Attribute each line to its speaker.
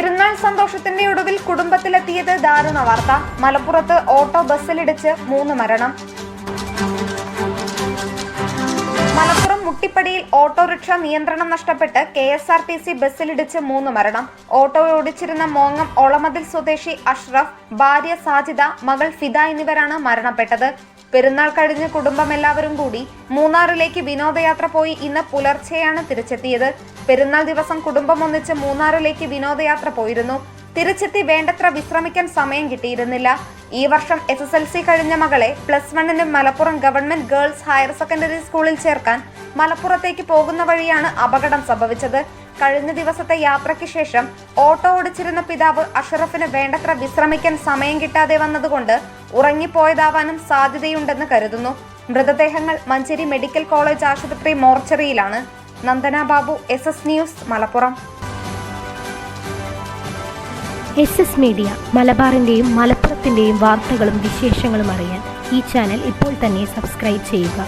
Speaker 1: പെരുന്നാൾ സന്തോഷത്തിന്റെ ഒടുവിൽ കുടുംബത്തിലെത്തിയത് ദാരുണ വാർത്ത. മലപ്പുറത്ത് ഓട്ടോ ബസ്സിലിടിച്ച് മൂന്ന് മരണം. മലപ്പുറം മുട്ടിപ്പടിയിൽ ഓട്ടോറിക്ഷ നിയന്ത്രണം നഷ്ടപ്പെട്ട് K S R T C ബസ്സിലിടിച്ച് മൂന്ന് മരണം. ഓട്ടോ ഓടിച്ചിരുന്ന മോങ്ങം ഒളമതിൽ സ്വദേശി അഷ്റഫ് ഭാര്യ സാജിദ മകൾ ഫിദ എന്നിവരാണ് മരണപ്പെട്ടത്. പെരുന്നാൾ കഴിഞ്ഞ് കുടുംബം എല്ലാവരും കൂടി മൂന്നാറിലേക്ക് വിനോദയാത്ര പോയി ഇന്ന് പുലർച്ചെയാണ് തിരിച്ചെത്തിയത്. പെരുന്നാൾ ദിവസം കുടുംബം ഒന്നിച്ച് മൂന്നാറിലേക്ക് വിനോദയാത്ര പോയിരുന്നു. തിരിച്ചെത്തി വേണ്ടത്ര വിശ്രമിക്കാൻ സമയം കിട്ടിയിരുന്നില്ല. ഈ വർഷം എസ് എസ് എൽ സി കഴിഞ്ഞ മകളെ പ്ലസ് വണ്ണിന് Malappuram government girls higher secondary സ്കൂളിൽ ചേർക്കാൻ മലപ്പുറത്തേക്ക് പോകുന്ന വഴിയാണ് അപകടം സംഭവിച്ചത്. കഴിഞ്ഞ ദിവസത്തെ യാത്രയ്ക്ക് ശേഷം ഓട്ടോ ഓടിച്ചിരുന്ന പിതാവ് അഷറഫിന് വേണ്ടത്ര വിശ്രമിക്കാൻ സമയം കിട്ടാതെ വന്നതുകൊണ്ട് ഉറങ്ങിപ്പോയതാവാനും സാധ്യതയുണ്ടെന്ന് കരുതുന്നു. മൃതദേഹങ്ങൾ മഞ്ചേരി മെഡിക്കൽ കോളേജ് ആശുപത്രി മോർച്ചറിയിലാണ്. Nandana Babu S S news Malappuram.
Speaker 2: S S media മലബാറിന്റെയും മലപ്പുറത്തിന്റെയും വാർത്തകളും വിശേഷങ്ങളും അറിയാൻ ഈ ചാനൽ ഇപ്പോൾ തന്നെ സബ്സ്ക്രൈബ് ചെയ്യുക.